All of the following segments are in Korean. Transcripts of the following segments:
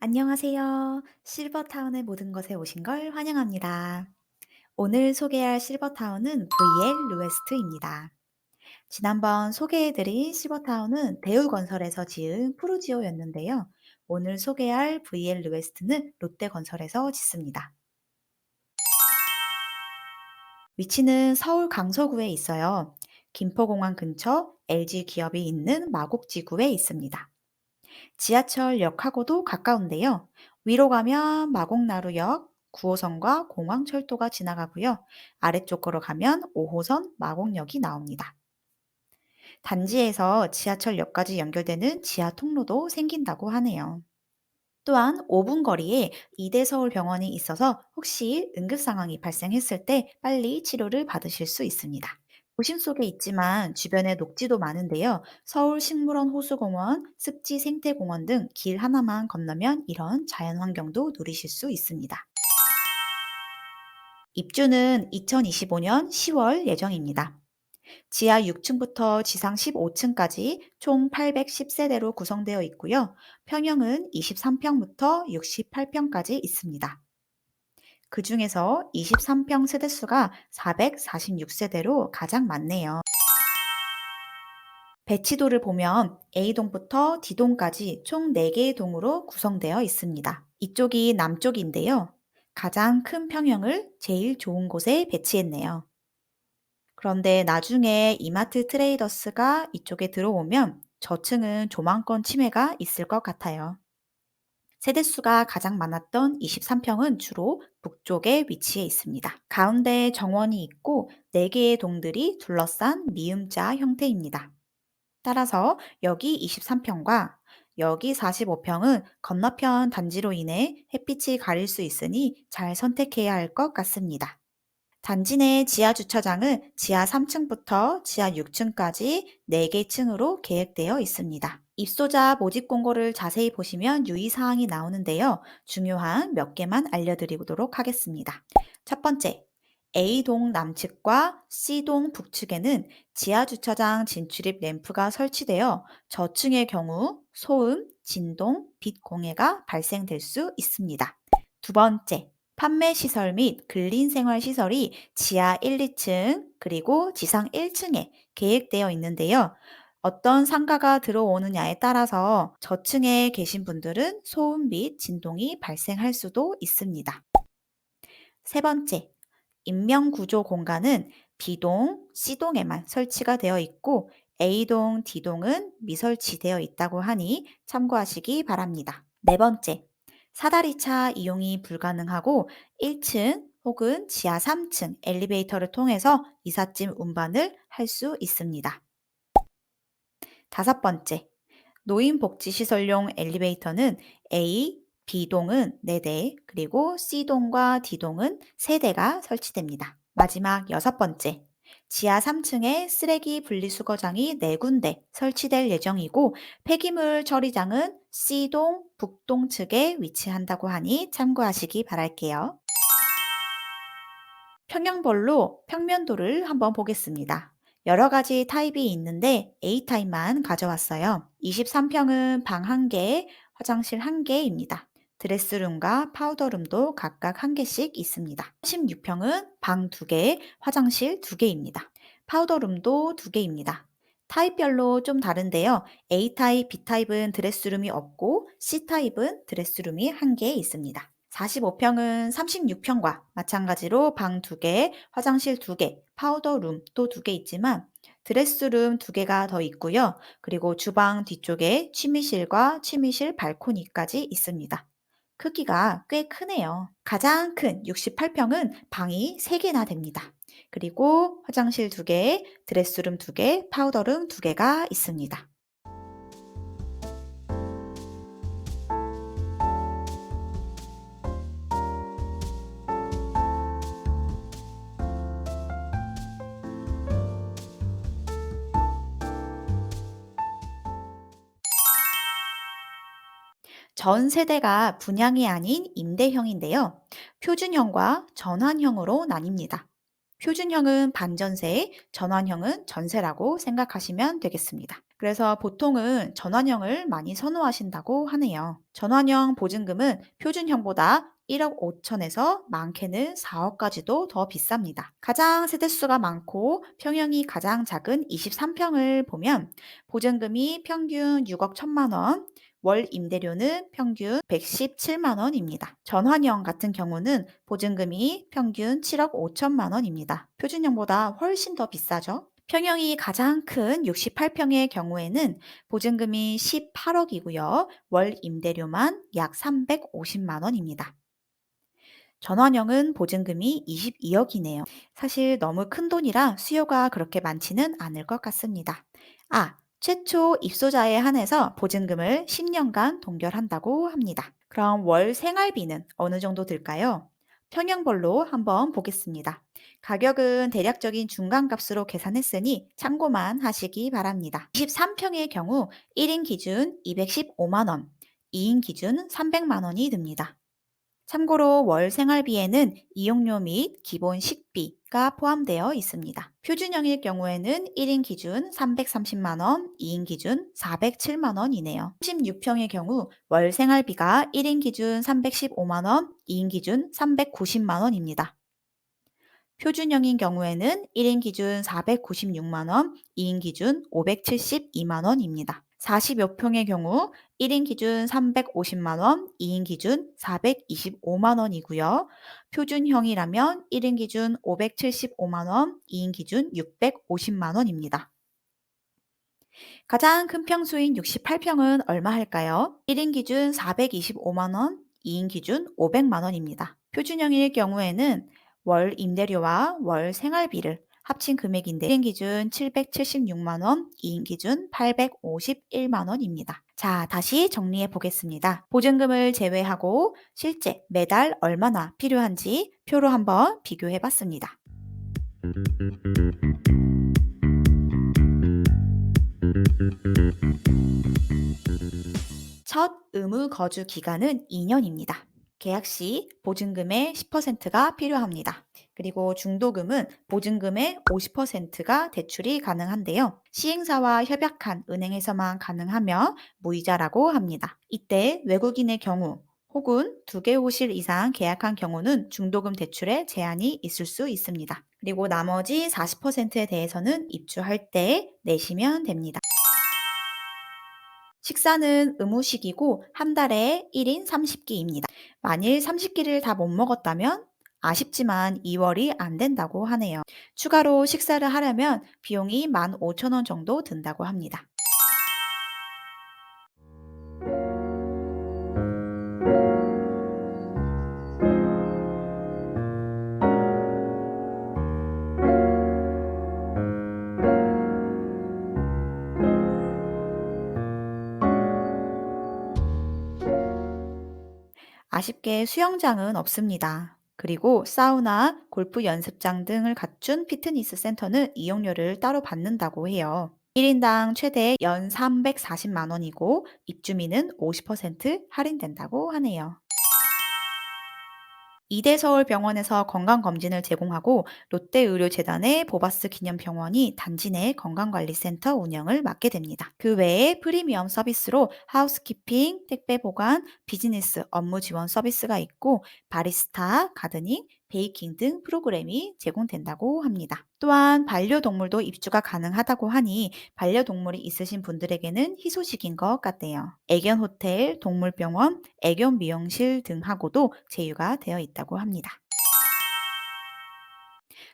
안녕하세요. 실버타운의 모든 것에 오신 걸 환영합니다. 오늘 소개할 실버타운은 VL 루에스트입니다. 지난번 소개해드린 실버타운은 대우건설에서 지은 푸르지오였는데요. 오늘 소개할 VL 루에스트는 롯데건설에서 짓습니다. 위치는 서울 강서구에 있어요. 김포공항 근처 LG 기업이 있는 마곡지구에 있습니다. 지하철역하고도 가까운데요. 위로 가면 마곡나루역, 9호선과 공항철도가 지나가고요. 아래쪽 으로 가면 5호선 마곡역이 나옵니다. 단지에서 지하철역까지 연결되는 지하 통로도 생긴다고 하네요. 또한 5분 거리에 이대서울병원이 있어서 혹시 응급 상황이 발생했을 때 빨리 치료를 받으실 수 있습니다. 도심 속에 있지만 주변에 녹지도 많은데요. 서울 식물원 호수공원, 습지 생태공원 등 길 하나만 건너면 이런 자연 환경도 누리실 수 있습니다. 입주는 2025년 10월 예정입니다. 지하 6층부터 지상 15층까지 총 810세대로 구성되어 있고요. 평형은 23평부터 68평까지 있습니다. 그 중에서 23평 세대수가 446세대로 가장 많네요. 배치도를 보면 A동부터 D동까지 총 4개의 동으로 구성되어 있습니다. 이쪽이 남쪽인데요. 가장 큰 평형을 제일 좋은 곳에 배치했네요. 그런데 나중에 이마트 트레이더스가 이쪽에 들어오면 저층은 조망권 침해가 있을 것 같아요. 세대수가 가장 많았던 23평은 주로 북쪽에 위치해 있습니다. 가운데 정원이 있고 4개의 동들이 둘러싼 미음자 형태입니다. 따라서 여기 23평과 여기 45평은 건너편 단지로 인해 햇빛이 가릴 수 있으니 잘 선택해야 할 것 같습니다. 단지 내 지하 주차장은 지하 3층부터 지하 6층까지 4개 층으로 계획되어 있습니다. 입소자 모집 공고를 자세히 보시면 유의사항이 나오는데요. 중요한 몇 개만 알려드리도록 하겠습니다. 첫 번째, A동 남측과 C동 북측에는 지하 주차장 진출입 램프가 설치되어 저층의 경우 소음, 진동, 빛 공해가 발생될 수 있습니다. 두 번째, 판매 시설 및 근린 생활 시설이 지하 1, 2층 그리고 지상 1층에 계획되어 있는데요. 어떤 상가가 들어오느냐에 따라서 저층에 계신 분들은 소음 및 진동이 발생할 수도 있습니다. 세 번째, 인명구조 공간은 B동, C동에만 설치가 되어 있고 A동, D동은 미설치되어 있다고 하니 참고하시기 바랍니다. 네 번째, 사다리차 이용이 불가능하고 1층 혹은 지하 3층 엘리베이터를 통해서 이삿짐 운반을 할 수 있습니다. 다섯 번째, 노인복지시설용 엘리베이터는 A, B동은 4대, 그리고 C동과 D동은 3대가 설치됩니다. 마지막 여섯 번째, 지하 3층에 쓰레기 분리수거장이 4군데 설치될 예정이고 폐기물 처리장은 C동, 북동 측에 위치한다고 하니 참고하시기 바랄게요. 평형별로 평면도를 한번 보겠습니다. 여러 가지 타입이 있는데 A 타입만 가져왔어요. 23평은 방 1개, 화장실 1개입니다. 드레스룸과 파우더룸도 각각 1개씩 있습니다. 16평은 방 2개, 화장실 2개입니다. 파우더룸도 2개입니다. 타입별로 좀 다른데요. A 타입, B 타입은 드레스룸이 없고 C 타입은 드레스룸이 1개 있습니다. 45평은 36평과 마찬가지로 방 2개, 화장실 2개, 파우더룸 또 2개 있지만 드레스룸 2개가 더 있고요. 그리고 주방 뒤쪽에 취미실과 취미실 발코니까지 있습니다. 크기가 꽤 크네요. 가장 큰 68평은 방이 3개나 됩니다. 그리고 화장실 2개, 드레스룸 2개, 파우더룸 2개가 있습니다. 전 세대가 분양이 아닌 임대형인데요. 표준형과 전환형으로 나뉩니다. 표준형은 반전세, 전환형은 전세라고 생각하시면 되겠습니다. 그래서 보통은 전환형을 많이 선호하신다고 하네요. 전환형 보증금은 표준형보다 1억 5천에서 많게는 4억까지도 더 비쌉니다. 가장 세대수가 많고 평형이 가장 작은 23평을 보면 보증금이 평균 6억 1천만 원, 월 임대료는 평균 117만 원입니다. 전환형 같은 경우는 보증금이 평균 7억 5천만 원입니다. 표준형보다 훨씬 더 비싸죠. 평형이 가장 큰 68평의 경우에는 보증금이 18억이고요. 월 임대료만 약 350만 원입니다. 전환형은 보증금이 22억이네요. 사실 너무 큰 돈이라 수요가 그렇게 많지는 않을 것 같습니다. 아, 최초 입소자에 한해서 보증금을 10년간 동결한다고 합니다. 그럼 월 생활비는 어느 정도 들까요? 평형별로 한번 보겠습니다. 가격은 대략적인 중간값으로 계산했으니 참고만 하시기 바랍니다. 23평의 경우 1인 기준 215만원, 2인 기준 300만원이 듭니다. 참고로 월 생활비에는 이용료 및 기본 식비가 포함되어 있습니다. 표준형일 경우에는 1인 기준 330만 원, 2인 기준 407만 원이네요. 36평의 경우 월 생활비가 1인 기준 315만 원, 2인 기준 390만 원입니다. 표준형인 경우에는 1인 기준 496만 원, 2인 기준 572만 원입니다. 40여 평의 경우 1인 기준 350만 원, 2인 기준 425만 원이고요. 표준형이라면 1인 기준 575만 원, 2인 기준 650만 원입니다. 가장 큰 평수인 68평은 얼마 할까요? 1인 기준 425만 원, 2인 기준 500만 원입니다. 표준형일 경우에는 월 임대료와 월 생활비를 합친 금액인데 1인 기준 776만 원, 2인 기준 851만 원입니다. 자, 다시 정리해 보겠습니다. 보증금을 제외하고 실제 매달 얼마나 필요한지 표로 한번 비교해 봤습니다. 첫 의무 거주 기간은 2년입니다. 계약 시 보증금의 10%가 필요합니다. 그리고 중도금은 보증금의 50%가 대출이 가능한데요. 시행사와 협약한 은행에서만 가능하며 무이자라고 합니다. 이때 외국인의 경우 혹은 두 개 호실 이상 계약한 경우는 중도금 대출에 제한이 있을 수 있습니다. 그리고 나머지 40%에 대해서는 입주할 때 내시면 됩니다. 식사는 의무식이고 한 달에 1인 30끼입니다. 만일 30끼를 다 못 먹었다면 아쉽지만 2월이 안 된다고 하네요. 추가로 식사를 하려면 비용이 15,000원 정도 든다고 합니다. 아쉽게 수영장은 없습니다. 그리고 사우나, 골프 연습장 등을 갖춘 피트니스 센터는 이용료를 따로 받는다고 해요. 1인당 최대 연 340만 원이고 입주민은 50% 할인된다고 하네요. 이대서울병원에서 건강검진을 제공하고 롯데의료재단의 보바스 기념병원이 단지 내 건강관리센터 운영을 맡게 됩니다. 그 외에 프리미엄 서비스로 하우스키핑, 택배 보관, 비즈니스 업무 지원 서비스가 있고 바리스타, 가드닝, 베이킹 등 프로그램이 제공된다고 합니다. 또한 반려동물도 입주가 가능하다고 하니 반려동물이 있으신 분들에게는 희소식인 것 같네요. 애견 호텔, 동물병원, 애견 미용실 등하고도 제휴가 되어 있다고 합니다.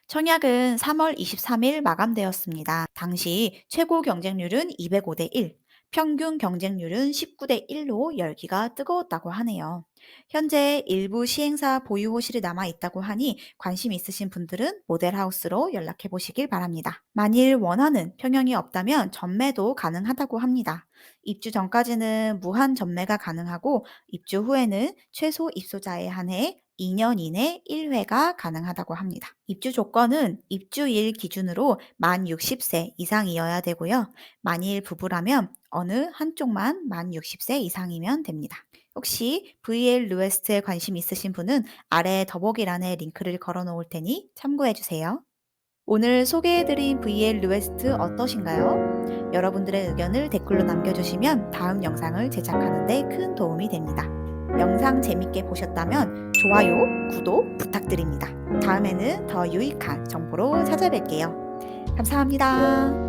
청약은 3월 23일 마감되었습니다. 당시 최고 경쟁률은 205대 1, 평균 경쟁률은 19대 1로 열기가 뜨거웠다고 하네요. 현재 일부 시행사 보유 호실이 남아 있다고 하니 관심 있으신 분들은 모델하우스로 연락해 보시길 바랍니다. 만일 원하는 평형이 없다면 전매도 가능하다고 합니다. 입주 전까지는 무한 전매가 가능하고 입주 후에는 최소 입소자에 한해 2년 이내 1회가 가능하다고 합니다. 입주 조건은 입주일 기준으로 만 60세 이상이어야 되고요. 만일 부부라면 어느 한쪽만 만 60세 이상이면 됩니다. 혹시 VL 루에스트에 관심 있으신 분은 아래 더보기란에 링크를 걸어 놓을 테니 참고해 주세요. 오늘 소개해드린 VL 루에스트 어떠신가요? 여러분들의 의견을 댓글로 남겨주시면 다음 영상을 제작하는 데 큰 도움이 됩니다. 영상 재밌게 보셨다면 좋아요, 구독 부탁드립니다. 다음에는 더 유익한 정보로 찾아뵐게요. 감사합니다.